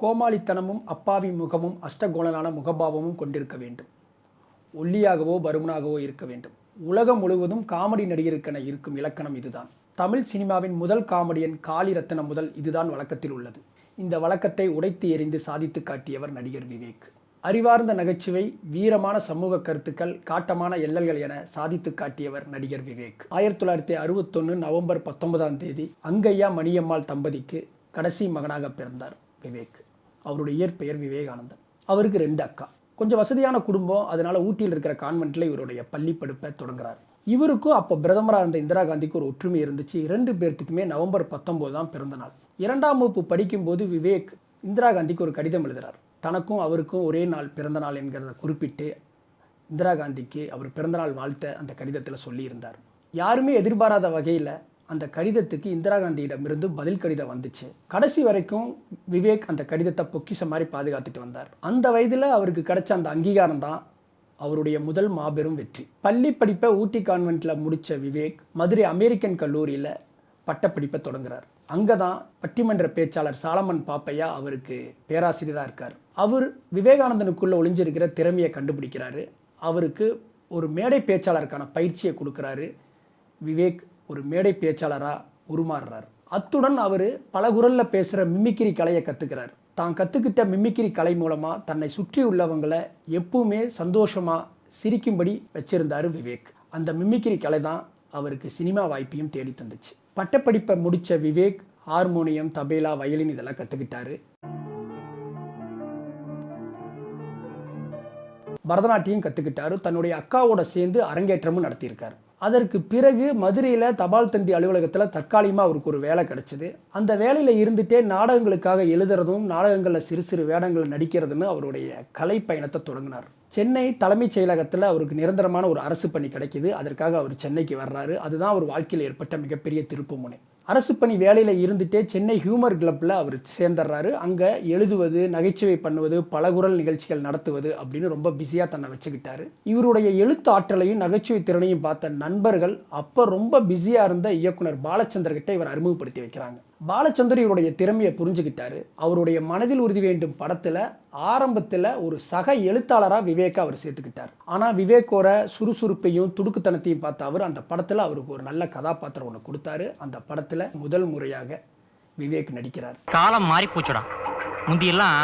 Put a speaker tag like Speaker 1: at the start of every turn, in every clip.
Speaker 1: கோமாளித்தனமும் அப்பாவி முகமும் அஷ்டகோணனான முகபாவமும் கொண்டிருக்க வேண்டும். ஒல்லியாகவோ பருமனாகவோ இருக்க வேண்டும். உலகம் முழுவதும் காமெடி நடிகருக்கென இருக்கும் இலக்கணம் இதுதான். தமிழ் சினிமாவின் முதல் காமெடியன் காளிரத்னம் முதல் இதுதான் வழக்கத்தில் உள்ளது. இந்த வழக்கத்தை உடைத்து எறிந்து சாதித்து காட்டியவர் நடிகர் விவேக். அறிவார்ந்த நகைச்சுவை வீரமான சமூக கருத்துக்கள் காட்டமான எல்லல்கள் என சாதித்து காட்டியவர் நடிகர் விவேக். ஆயிரத்தி தொள்ளாயிரத்தி அறுபத்தொன்று நவம்பர் பத்தொன்பதாம் தேதி அங்கையா மணியம்மாள் தம்பதிக்கு கடைசி மகனாக பிறந்தார் விவேக். அவருடைய இயற்பெயர் விவேகானந்தன். அவருக்கு ரெண்டு அக்கா. கொஞ்சம் வசதியான குடும்பம் அதனால ஊட்டியில் இருக்கிற கான்வென்ட்ல இவருடைய பள்ளி படிப்பை தொடங்குறார். இவருக்கும் அப்போ பிரதமராக இருந்த இந்திரா காந்திக்கு ஒரு ஒற்றுமை இருந்துச்சு. ரெண்டு பேர்த்துக்குமே நவம்பர் பத்தொம்போது தான் பிறந்த நாள். இரண்டாம் வகுப்பு படிக்கும்போது விவேக் இந்திரா காந்திக்கு ஒரு கடிதம் எழுதுறார். தனக்கும் அவருக்கும் ஒரே நாள் பிறந்த நாள் என்கிறத குறிப்பிட்டு இந்திரா காந்திக்கு அவர் பிறந்தநாள் வாழ்த்த அந்த கடிதத்தில் சொல்லியிருந்தார். யாருமே எதிர்பாராத வகையில் அந்த கடிதத்துக்கு இந்திரா காந்தியிடமிருந்து பதில் கடிதம் வந்துச்சு. கடைசி வரைக்கும் விவேக் அந்த கடிதத்தை பொக்கிஷம் மாதிரி பாதுகாத்துட்டு வந்தார். அந்த வயதில் அவருக்கு கிடைச்ச அந்த அங்கீகாரம் தான் அவருடைய முதல் மாபெரும் வெற்றி. பள்ளி படிப்பை ஊட்டி கான்வென்ட்டில் முடித்த விவேக் மதுரை அமெரிக்கன் கல்லூரியில் பட்டப்படிப்பை தொடங்குறார். அங்கே தான் பட்டிமன்ற பேச்சாளர் சாலமன் பாப்பையா அவருக்கு பேராசிரியராக இருக்கார். அவர் விவேகானந்தனுக்குள்ளே ஒளிஞ்சிருக்கிற திறமையை கண்டுபிடிக்கிறாரு. அவருக்கு ஒரு மேடை பேச்சாளருக்கான பயிற்சியை கொடுக்குறாரு. விவேக் ஒரு மேடை பேச்சாளராக உருமாறுறார். அத்துடன் அவர் பல குரலில் பேசுகிற மிமிக்கிரி கலையை கற்றுக்கிறார் தான் கற்றுக்கிட்ட மிமிக்கிரி கலை மூலமாக தன்னை சுற்றி உள்ளவங்களை எப்பவுமே சந்தோஷமாக சிரிக்கும்படி வச்சிருந்தார் விவேக். அந்த மிமிக்கிரி கலை தான் அவருக்கு சினிமா வாய்ப்பையும் தேடி தந்துச்சு. பட்டப்படிப்பை முடித்த விவேக் ஹார்மோனியம் தபேலா வயலின் இதெல்லாம் கற்றுக்கிட்டாரு பரதநாட்டியம் கற்றுக்கிட்டாரு தன்னுடைய அக்காவோட சேர்ந்து அரங்கேற்றமும் நடத்தியிருக்காரு. அதற்கு பிறகு மதுரையில் தபால் தந்தி அலுவலகத்தில் தற்காலிகமாக அவருக்கு ஒரு வேலை கிடச்சிது. அந்த வேலையில் இருந்துகிட்டே நாடகங்களுக்காக எழுதுறதும் நாடகங்களில் சிறு சிறு வேடங்கள் நடிக்கிறதுன்னு அவருடைய கலை பயணத்தை தொடங்கினார். சென்னை தலைமைச் செயலகத்தில் அவருக்கு நிரந்தரமான ஒரு அரசு பணி கிடைக்கிது. அதற்காக அவர் சென்னைக்கு வர்றாரு. அதுதான் அவர் வாழ்க்கையில் ஏற்பட்ட மிகப்பெரிய திருப்புமுனை அரசு பணி வேலையில் இருந்துட்டே சென்னை ஹியூமர் கிளப்பில் அவர் சேர்ந்துடுறாரு அங்கே எழுதுவது நகைச்சுவை பண்ணுவது பலகுரல் நிகழ்ச்சிகள் நடத்துவது அப்படின்னு ரொம்ப பிஸியாக தன்னை வச்சுக்கிட்டாரு. இவருடைய எழுத்து ஆற்றலையும் நகைச்சுவை திறனையும் பார்த்த நண்பர்கள் அப்போ ரொம்ப பிஸியாக இருந்த இயக்குனர் பாலச்சந்தர்கிட்ட இவர் அறிமுகப்படுத்தி வைக்கிறாங்க. பாலச்சந்தர் இவருடைய திறமையை புரிஞ்சுக்கிட்டாரு. அவருடைய மனதில் உறுதி வேண்டும் படத்தில் ஆரம்பத்தில் ஒரு சக எழுத்தாளராக விவேக்கை அவர் சேர்த்துக்கிட்டார். ஆனால் விவேக்கோட சுறுசுறுப்பையும் துடுக்குத்தனத்தையும் பார்த்த அவர் அந்த படத்தில் அவருக்கு ஒரு நல்ல கதாபாத்திரம் ஒன்று கொடுத்தாரு. அந்த படத்தில் முதல் முறையாக விவேக் நடிக்கிறார்.
Speaker 2: காலம் மாறி போச்சுடா. முந்தியெல்லாம்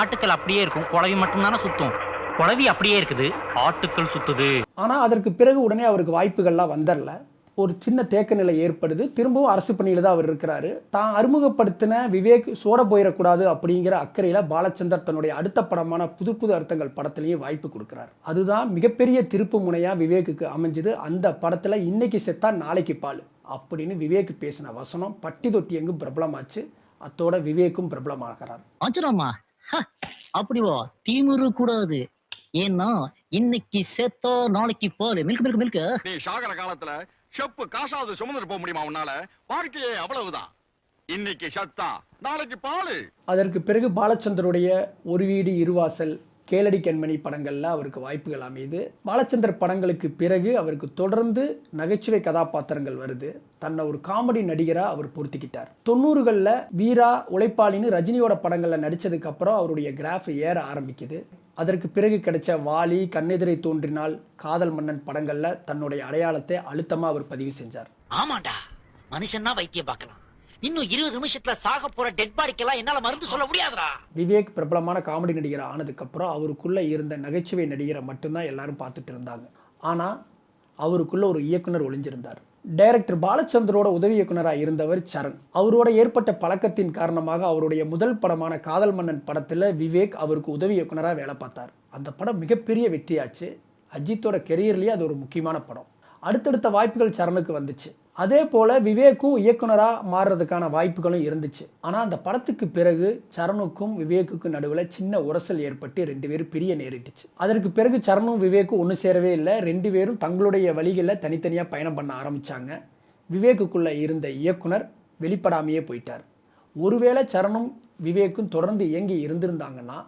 Speaker 2: ஆட்டுக்கள் அப்படியே இருக்கும். குழவி மட்டும்தானே சுத்தும். குழவி அப்படியே இருக்குது. ஆட்டுக்கள் சுத்துது.
Speaker 1: ஆனால் அதற்கு பிறகு உடனே அவருக்கு வாய்ப்புகள்லாம் வந்தரல. ஒரு சின்ன தேக்க நிலை ஏற்படுது. திரும்பவும் அரசு பணியில் தான் அவர் இருக்கிறாரு. தான் அறிமுகப்படுத்தின விவேக் சோட போயிடக்கூடாது அப்படிங்கிற அக்கறையில் பாலச்சந்தர் தன்னுடைய அடுத்த படமான புது புது அர்த்தங்கள் படத்துலையும் வாய்ப்பு கொடுக்குறாரு. அதுதான் மிகப்பெரிய திருப்பு முனையாக விவேக்குக்கு அமைஞ்சது. அந்த படத்தில் இன்னைக்கு செத்தா நாளைக்கு பால் அப்படின்னு விவேக் பேசின வசனம் பட்டி தொட்டி எங்கும் பிரபலமாச்சு. அத்தோட விவேக்கும் பிரபலமாகிறார்.
Speaker 3: அப்படி அப்படிவா தீமுரு கூடாது ஏன்னா இன்னைக்கு செத்தா நாளைக்கு பால் மில்க் மில்க் மில்க்.
Speaker 4: நீ சாகர காலத்துல செப்பு காசாவது சுமந்துட்டு போக முடியுமா உன்னால? வாழ்க்கையே அவ்வளவுதான். இன்னைக்கு சத்தா நாளைக்கு பாலு.
Speaker 1: அதற்கு பிறகு பாலச்சந்தருடைய ஒரு வீடு இருவாசல் கேளடி கண்மணி படங்கள்ல அவருக்கு வாய்ப்புகள் அமையுது. பாலச்சந்தர் படங்களுக்கு பிறகு அவருக்கு தொடர்ந்து நகைச்சுவை கதாபாத்திரங்கள் வருது. தன்னை ஒரு காமெடி நடிகராக அவர் பொருத்திக்கிட்டார். தொண்ணூறுகளில் வீரா உழைப்பாளின்னு ரஜினியோட படங்களில் நடிச்சதுக்கு அப்புறம் அவருடைய கிராஃப் ஏற ஆரம்பிக்குது. அதற்கு பிறகு கிடைச்ச வாலி கண்ணெதிரை தோன்றினால் காதல் மன்னன் படங்களில் தன்னுடைய அடையாளத்தை அழுத்தமாக அவர் பதிவு செஞ்சார்.
Speaker 5: ஆமாண்டா. மனுஷன்னா வைத்தியம் பார்க்கலாம். இன்னும் இருபது நிமிஷத்துல சாக போற டெட் பாடிக்கெல்லாம் என்னால மருந்து சொல்ல முடியாதுடா.
Speaker 1: விவேக் பிரபலமான காமெடி நடிகர் ஆனதுக்கப்புறம் அவருக்குள்ள இருந்த நகைச்சுவை நடிகரை மட்டும்தான் எல்லாரும் பார்த்துட்டு இருந்தாங்க. ஆனால் அவருக்குள்ள ஒரு இயக்குனர் ஒளிஞ்சிருந்தார். டைரக்டர் பாலச்சந்தரோட உதவி இயக்குனராக இருந்தவர் சரண். அவரோட ஏற்பட்ட பழக்கத்தின் காரணமாக அவருடைய முதல் படமான காதல் மன்னன் படத்தில் விவேக் அவருக்கு உதவி இயக்குனராக வேலை பார்த்தார். அந்த படம் மிகப்பெரிய வெற்றியாச்சு. அஜித்தோட கெரியர்லேயே அது ஒரு முக்கியமான படம். அடுத்தடுத்த வாய்ப்புகள் சரணுக்கு வந்துச்சு. அதே போல் விவேக்கும் இயக்குனராக மாறுறதுக்கான வாய்ப்புகளும் இருந்துச்சு. ஆனால் அந்த படத்துக்கு பிறகு சரணுக்கும் விவேக்குக்கும் நடுவில் சின்ன உரசல் ஏற்பட்டு ரெண்டு பேரும் பிரிய நேரிட்டுச்சு. அதற்கு பிறகு சரணும் விவேக்கும் ஒன்று சேரவே இல்லை. ரெண்டு பேரும் தங்களுடைய வழிகளில் தனித்தனியாக பயணம் பண்ண ஆரம்பித்தாங்க விவேக்குக்குள்ளே இருந்த இயக்குனர் வெளிப்படாமையே போயிட்டார். ஒருவேளை சரணும் விவேக்கும் தொடர்ந்து இயங்கி இருந்திருந்தாங்கன்னா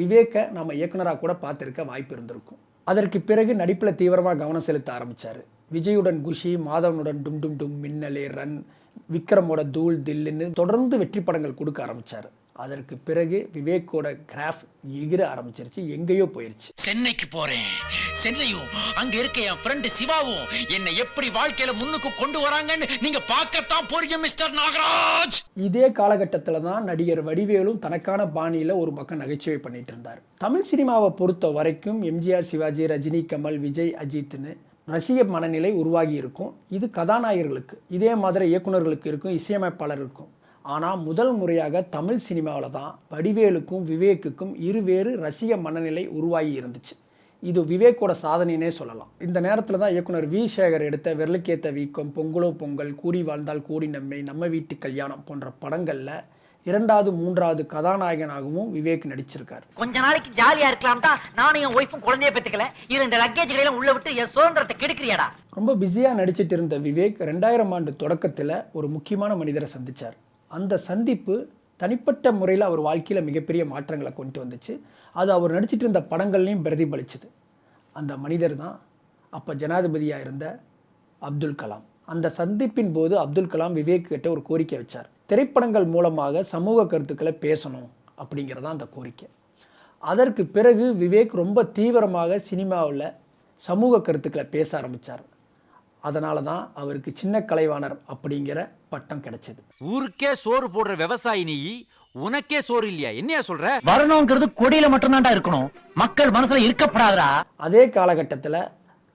Speaker 1: விவேக்கை நம்ம இயக்குனராக கூட பார்த்துருக்க வாய்ப்பு இருந்திருக்கும். அதற்கு பிறகு நடிப்பில் தீவிரமாக கவனம் செலுத்த ஆரம்பிச்சார். விஜயுடன் குஷி மாதவனுடன் டும் டும் டும் மின்னலே ரன் விக்ரமோட தூள் தில்லுன்னு தொடர்ந்து வெற்றி படங்கள் கொடுக்க ஆரம்பிச்சார். அதற்கு பிறகு விவேக்கோட கிராஃப் எகிர ஆரம்பிச்சிருச்சு எங்கேயோ போயிருச்சு.
Speaker 6: சென்னைக்கு போறேன். சென்னையும் அங்க இருக்க என் ஃப்ரெண்டு சிவாவும் என்னை எப்படி வாழ்க்கையில முன்னுக்கு கொண்டு வராங்கன்னு நீங்க பார்க்கத்தான் போறீங்க மிஸ்டர் நாகராஜ்!
Speaker 1: இதே காலகட்டத்தில் தான் நடிகர் வடிவேலும் தனக்கான பாணியில் ஒரு பக்கம் நகைச்சுவை பண்ணிட்டு இருந்தார். தமிழ் சினிமாவை பொறுத்த வரைக்கும் எம்ஜிஆர் சிவாஜி ரஜினி கமல் விஜய் அஜித்னு ரசிக மனநிலை உருவாகி இருக்கும். இது கதாநாயகர்களுக்கு இதே மாதிரி இயக்குனர்களுக்கு இருக்கும் இசையமைப்பாளர்களுக்கும். ஆனால் முதல் முறையாக தமிழ் சினிமாவில் தான் வடிவேலுக்கும் விவேக்குக்கும் இருவேறு ரசிக மனநிலை உருவாகி இருந்துச்சு. இது விவேக்கோட சாதனைனே சொல்லலாம். இந்த நேரத்தில் தான் இயக்குனர் வி. சேகர் எடுத்த விரலுக்கேத்த வீக்கம் பொங்கலோ பொங்கல் கூடி வாழ்ந்தால் கூடி நன்மை நம்ம வீட்டு கல்யாணம் போன்ற படங்களில் இரண்டாவது மூன்றாவது கதாநாயகனாகவும் விவேக் நடிச்சிருக்கார்.
Speaker 5: கொஞ்ச நாளைக்கு ஜாலியா இருக்கலாம் தான் நானும் என் ஒய்ஃபும் குழந்தைய பெத்துக்கல. இது இந்த லக்கேஜ்களை எல்லாம் உள்ள விட்டு என் சுதந்திரத்தை கெடுக்கிறியாடா?
Speaker 1: ரொம்ப பிஸியாக நடிச்சிட்டு இருந்த விவேக் ரெண்டாயிரம் ஆண்டு தொடக்கத்தில் ஒரு முக்கியமான மனிதரை சந்திச்சார். அந்த சந்திப்பு தனிப்பட்ட முறையில் அவர் வாழ்க்கையில் மிகப்பெரிய மாற்றங்களை கொண்டு வந்துச்சு. அது அவர் நடிச்சிட்டு இருந்த படங்கள்லையும் பிரதிபலிச்சுது. அந்த மனிதர் தான் அப்போ ஜனாதிபதியாக இருந்த அப்துல் கலாம். அந்த சந்திப்பின் போது அப்துல் கலாம் விவேக் கிட்ட ஒரு கோரிக்கை வச்சார். திரைப்படங்கள் மூலமாக சமூக கருத்துக்களை பேசணும் அப்படிங்கிறது தான் அந்த கோரிக்கை. அதற்கு பிறகு விவேக் ரொம்ப தீவிரமாக சினிமாவில் சமூக கருத்துக்களை பேச ஆரம்பித்தார் அதனால தான் அவருக்கு சின்ன கலைவாணர் அப்படிங்கிற பட்டம் கிடைச்சது.
Speaker 7: ஊருக்கே சோறு போடுற விவசாயி நீ உனக்கே சோறு இல்லையா? என்னையா சொல்ற?
Speaker 3: வரணுங்கிறது கொடியில மட்டும்தான்டா இருக்கணும். மக்கள் மனசுல இருக்கப்படாதா
Speaker 1: அதே காலகட்டத்தில்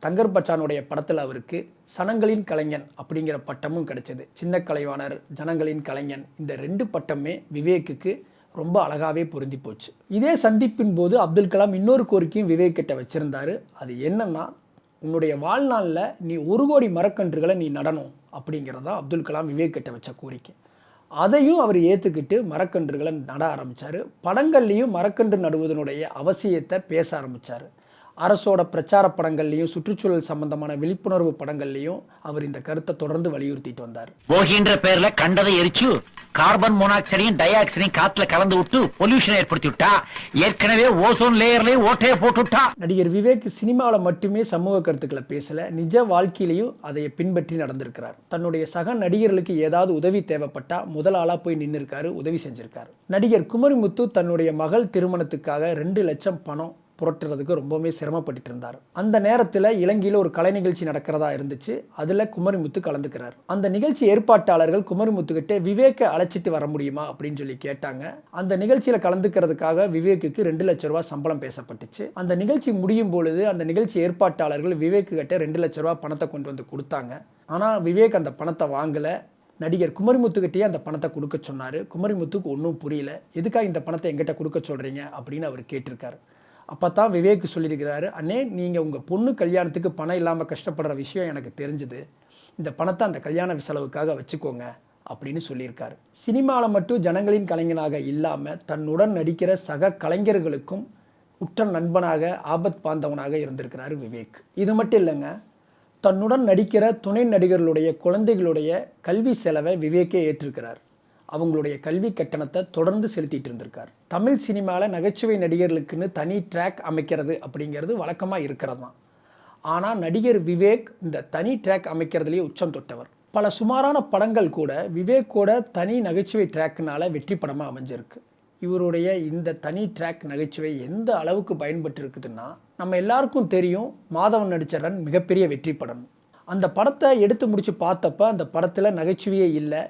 Speaker 1: தங்கர் பச்சானுடைய படத்தில் அவருக்கு சனங்களின் கலைஞன் அப்படிங்கிற பட்டமும் கிடைச்சது. சின்ன கலைவாணர் ஜனங்களின் கலைஞன் இந்த ரெண்டு பட்டமே விவேக்குக்கு ரொம்ப அழகாகவே பொருந்தி போச்சு. இதே சந்திப்பின் போது அப்துல் கலாம் இன்னொரு கோரிக்கையும் விவேக் கிட்ட வச்சுருந்தாரு. அது என்னன்னா உன்னுடைய வாழ்நாளில் நீ ஒரு கோடி மரக்கன்றுகளை நீ நடணும் அப்படிங்கிறதா அப்துல் கலாம் விவேக் கிட்ட வச்ச கோரிக்கை. அதையும் அவர் ஏற்றுக்கிட்டு மரக்கன்றுகளை நட ஆரம்பித்தார் படங்கள்லேயும் மரக்கன்று நடுவதனுடைய அவசியத்தை பேச ஆரம்பித்தார் அரசோட பிரச்சார படங்கள்லையும் சுற்றுச்சூழல் சம்பந்தமான விழிப்புணர்வு படங்கள்லையும் அவர் இந்த கருத்தை தொடர்ந்து வலியுறுத்திட்டு வந்தார்.
Speaker 3: போகின்ற பேர்ல கண்டதை எரிச்சு கார்பன் மோனாக்சைடையும் டை ஆக்சைடையும் காத்துல கலந்து விட்டு பொல்யூஷன் ஏற்படுத்தி விட்டா ஏற்கனவே ஓசோன் லேயர்லயே ஓட்டைய போட்டு விட்டா
Speaker 1: நடிகர் விவேக் சினிமாவில் மட்டுமே சமூக கருத்துக்களை பேசல நிஜ வாழ்க்கையிலையும் அதை பின்பற்றி நடந்திருக்கிறார். தன்னுடைய சக நடிகர்களுக்கு ஏதாவது உதவி தேவைப்பட்டா முதல் ஆளா போய் நின்றுருக்காரு உதவி செஞ்சிருக்காரு. நடிகர் குமரிமுத்து தன்னுடைய மகள் திருமணத்துக்காக ரெண்டு லட்சம் பணம் புரட்டுறதுக்கு ரொம்பவுமே சிரமப்பட்டு இருந்தார் அந்த நேரத்தில் இலங்கையில் ஒரு கலை நிகழ்ச்சி நடக்கிறதா இருந்துச்சு. அதில் குமரிமுத்து கலந்துக்கிறார். அந்த நிகழ்ச்சி ஏற்பாட்டாளர்கள் குமரிமுத்துக்கிட்ட விவேக்கை அழைச்சிட்டு வர முடியுமா அப்படின்னு சொல்லி கேட்டாங்க. அந்த நிகழ்ச்சியில் கலந்துக்கிறதுக்காக விவேக்குக்கு ரெண்டு லட்ச ரூபா சம்பளம் பேசப்பட்டுச்சு. அந்த நிகழ்ச்சி முடியும் பொழுது அந்த நிகழ்ச்சி ஏற்பாட்டாளர்கள் விவேக்கு கிட்ட ரெண்டு லட்ச ரூபா பணத்தை கொண்டு வந்து கொடுத்தாங்க. ஆனால் விவேக் அந்த பணத்தை வாங்கலை. நடிகர் குமரிமுத்துக்கிட்டே அந்த பணத்தை கொடுக்க சொன்னார். குமரிமுத்துக்கு ஒன்றும் புரியல. எதுக்காக இந்த பணத்தை எங்கிட்ட கொடுக்க சொல்கிறீங்க அப்படின்னு அவர் கேட்டிருக்காரு. அப்போ தான் விவேக் சொல்லியிருக்கிறாரு அண்ணே நீங்கள் உங்கள் பொண்ணு கல்யாணத்துக்கு பணம் இல்லாமல் கஷ்டப்படுற விஷயம் எனக்கு தெரிஞ்சுது. இந்த பணத்தை அந்த கல்யாண செலவுக்காக வச்சுக்கோங்க அப்படின்னு சொல்லியிருக்காரு. சினிமாவில் மட்டும் ஜனங்களின் கலைஞனாக இல்லாமல் தன்னுடன் நடிக்கிற சக கலைஞர்களுக்கும் உற்ற நண்பனாக ஆபத் பாந்தவனாக இருந்திருக்கிறாரு விவேக். இது மட்டும் இல்லைங்க தன்னுடன் நடிக்கிற துணை நடிகர்களுடைய குழந்தைகளுடைய கல்வி செலவை விவேக்கே ஏற்றிருக்கிறார். அவங்களுடைய கல்வி கட்டணத்தை தொடர்ந்து செலுத்திட்டு இருந்திருக்கார். தமிழ் சினிமாவில் நகைச்சுவை நடிகர்களுக்குன்னு தனி ட்ராக் அமைக்கிறது அப்படிங்கிறது வழக்கமாக இருக்கிறது தான் ஆனால் நடிகர் விவேக் இந்த தனி ட்ராக் அமைக்கிறதுலேயே உச்சம் தொட்டவர். பல சுமாரான படங்கள் கூட விவேக்கோட தனி நகைச்சுவை ட்ராக்னால வெற்றி படமாக அமைஞ்சிருக்கு. இவருடைய இந்த தனி ட்ராக் நகைச்சுவை எந்த அளவுக்கு பயன்பட்டு இருக்குதுன்னா நம்ம எல்லாருக்கும் தெரியும் மாதவன் நடித்த ரன் மிகப்பெரிய வெற்றி படம். அந்த படத்தை எடுத்து முடித்து பார்த்தப்ப அந்த படத்தில் நகைச்சுவையே இல்லை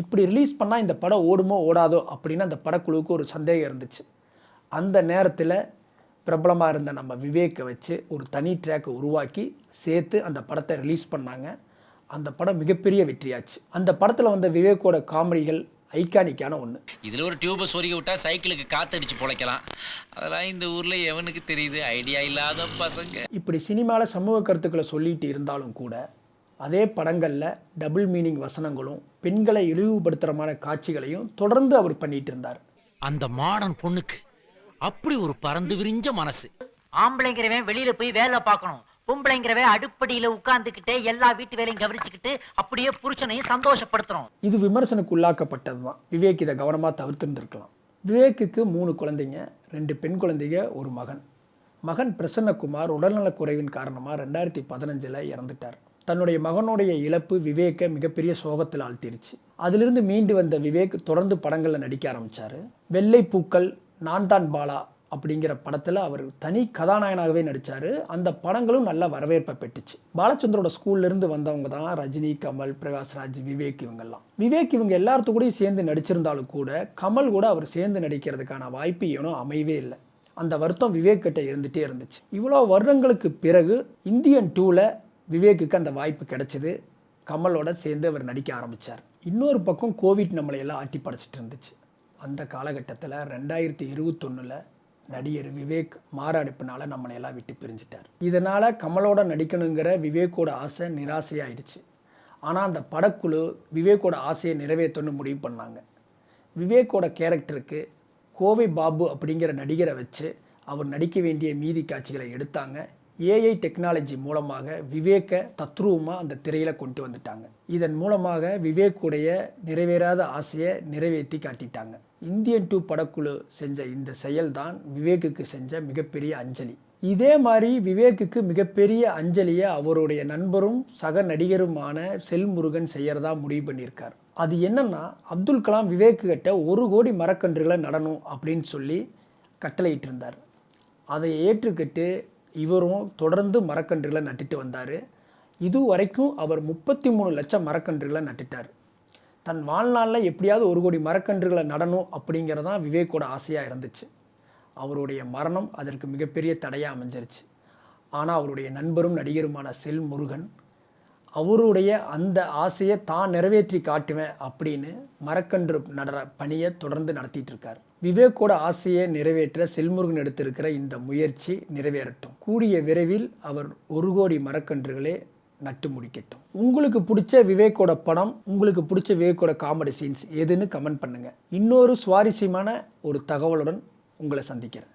Speaker 1: இப்படி ரிலீஸ் பண்ணால் இந்த படம் ஓடுமோ ஓடாதோ அப்படின்னு அந்த படக்குழுவுக்கு ஒரு சந்தேகம் இருந்துச்சு. அந்த நேரத்தில் பிரபலமாக இருந்த நம்ம விவேக்கை வச்சு ஒரு தனி ட்ராக்கை உருவாக்கி சேர்த்து அந்த படத்தை ரிலீஸ் பண்ணாங்க. அந்த படம் மிகப்பெரிய வெற்றியாச்சு. அந்த படத்தில் வந்த விவேக்கோட காமெடிகள் ஐகானிக்கான ஒன்று
Speaker 6: இதுல ஒரு டியூப சொருகி விட்டா சைக்கிளுக்கு காத்தடிச்சு பொழைக்கலாம். அதெல்லாம் இந்த ஊர்ல எவனுக்கு தெரியுது? ஐடியா இல்லாத பசங்க.
Speaker 1: இப்படி சினிமாவில் சமூக கருத்துக்களை சொல்லிட்டு இருந்தாலும் கூட அதே படங்களில் டபுள் மீனிங் வசனங்களும் பெண்களை இழிவுபடுத்துகிறமான காட்சிகளையும் தொடர்ந்து அவர் பண்ணிட்டு இருந்தார்.
Speaker 7: அந்த மாடன் பொண்ணுக்கு அப்படி ஒரு பறந்து விரிஞ்ச மனசு.
Speaker 5: ஆம்பளைங்கிறவன் வெளியில போய் வேலை பார்க்கணும். பொம்பளைங்கிறவன் அடுப்படியில உட்கார்ந்துகிட்டே எல்லா வீட்டு வேலையும் கவனிச்சுக்கிட்டு அப்படியே புருஷனையும் சந்தோஷப்படுத்துறோம்.
Speaker 1: இது விமர்சனுக்கு உள்ளாக்கப்பட்டது தான் விவேக் இதை கவனமாக தவிர்த்திருந்திருக்கலாம். விவேக்குக்கு மூணு குழந்தைங்க ரெண்டு பெண் குழந்தைங்க ஒரு மகன். மகன் பிரசன்னகுமார் உடல்நலக் குறைவின் காரணமாக ரெண்டாயிரத்தி பதினஞ்சில் இறந்துட்டார். தன்னுடைய மகனுடைய இழப்பு விவேக்கை மிகப்பெரிய சோகத்தில் ஆழ்த்திருச்சு. அதிலிருந்து மீண்டு வந்த விவேக் தொடர்ந்து படங்களில் நடிக்க ஆரம்பிச்சாரு. வெள்ளை பூக்கள் நான் தான் பாலா அப்படிங்கிற படத்தில் அவர் தனி கதாநாயகனாகவே நடித்தார் அந்த படங்களும் நல்ல வரவேற்பை பெற்றுச்சு. பாலச்சந்தரோட ஸ்கூல்லேருந்து வந்தவங்க தான் ரஜினி கமல் பிரகாஷ்ராஜ் விவேக் இவங்கெல்லாம். விவேக் இவங்க எல்லாத்து கூடயும் சேர்ந்து நடிச்சிருந்தாலும் கூட கமல் கூட அவர் சேர்ந்து நடிக்கிறதுக்கான வாய்ப்பு ஏனோ அமையவே இல்லை. அந்த வருத்தம் விவேக் கிட்ட இருந்துகிட்டே இருந்துச்சு. இவ்வளோ வருடங்களுக்கு பிறகு இந்தியன் டூவில் விவேக்குக்கு அந்த வாய்ப்பு கிடைச்சிது. கமலோட சேர்ந்து அவர் நடிக்க ஆரம்பித்தார் இன்னொரு பக்கம் கோவிட் நம்மளை எல்லாம் ஆட்டி படைச்சிட்டு இருந்துச்சு. அந்த காலகட்டத்தில் ரெண்டாயிரத்தி இருபத்தொன்னில் நடிகர் விவேக் மாரடைப்புனால நம்மளை எல்லாம் விட்டு பிரிஞ்சிட்டார். இதனால் கமலோட நடிக்கணுங்கிற விவேக்கோட ஆசை நிராசையாயிடுச்சு. ஆனால் அந்த படக்குழு விவேக்கோட ஆசையை நிறைவேற்றணும்னு முடிவு பண்ணாங்க. விவேக்கோட கேரக்டருக்கு கோவை பாபு அப்படிங்கிற நடிகரை வச்சு அவர் நடிக்க வேண்டிய மீதி காட்சிகளை எடுத்தாங்க. ஏஐ டெக்னாலஜி மூலமாக விவேக்கை தத்ரூபமாக அந்த திரையில் கொண்டு வந்துட்டாங்க. இதன் மூலமாக விவேக்குடைய நிறைவேறாத ஆசையை நிறைவேற்றி காட்டிட்டாங்க. இந்தியன் டூ படக்குழு செஞ்ச இந்த செயல்தான் விவேக்குக்கு செஞ்ச மிகப்பெரிய அஞ்சலி. இதே மாதிரி விவேக்குக்கு மிகப்பெரிய அஞ்சலியை அவருடைய நண்பரும் சக நடிகருமான செல்முருகன் செய்யறதா முடிவு பண்ணியிருக்கார். அது என்னன்னா அப்துல் கலாம் விவேக்கு கிட்ட ஒரு கோடி மரக்கன்றுகளை நடணும் அப்படின்னு சொல்லி கட்டளையிட்டு இருந்தார் அதை ஏற்றுக்கிட்டு இவரும் தொடர்ந்து மரக்கன்றுகளை நட்டுட்டு வந்தார். இது வரைக்கும் அவர் முப்பத்தி மூணு லட்சம் மரக்கன்றுகளை நட்டுட்டார். தன் வாழ்நாளில் எப்படியாவது ஒரு கோடி மரக்கன்றுகளை நடணும் அப்படிங்கிறதான் விவேக்கோட ஆசையாக இருந்துச்சு. அவருடைய மரணம் அதற்கு மிகப்பெரிய தடையாக அமைஞ்சிருச்சு. ஆனால் அவருடைய நண்பரும் நடிகருமான செல் முருகன் அவருடைய அந்த ஆசையை தான் நிறைவேற்றி காட்டுவேன் அப்படின்னு மரக்கன்று நடற பணியை தொடர்ந்து நடத்திட்டு இருக்கார் விவேக்கோட ஆசையை நிறைவேற்ற செல்முருகன் எடுத்திருக்கிற இந்த முயற்சி நிறைவேறட்டும். கூடிய விரைவில் அவர் ஒரு கோடி மரக்கன்றுகளே நட்டு முடிக்கட்டும். உங்களுக்கு பிடிச்ச விவேக்கோட படம் உங்களுக்கு பிடிச்ச விவேக்கோட காமெடி சீன்ஸ் எதுன்னு கமெண்ட் பண்ணுங்க. இன்னொரு சுவாரஸ்யமான ஒரு தகவலுடன் உங்களை சந்திக்கிறேன்.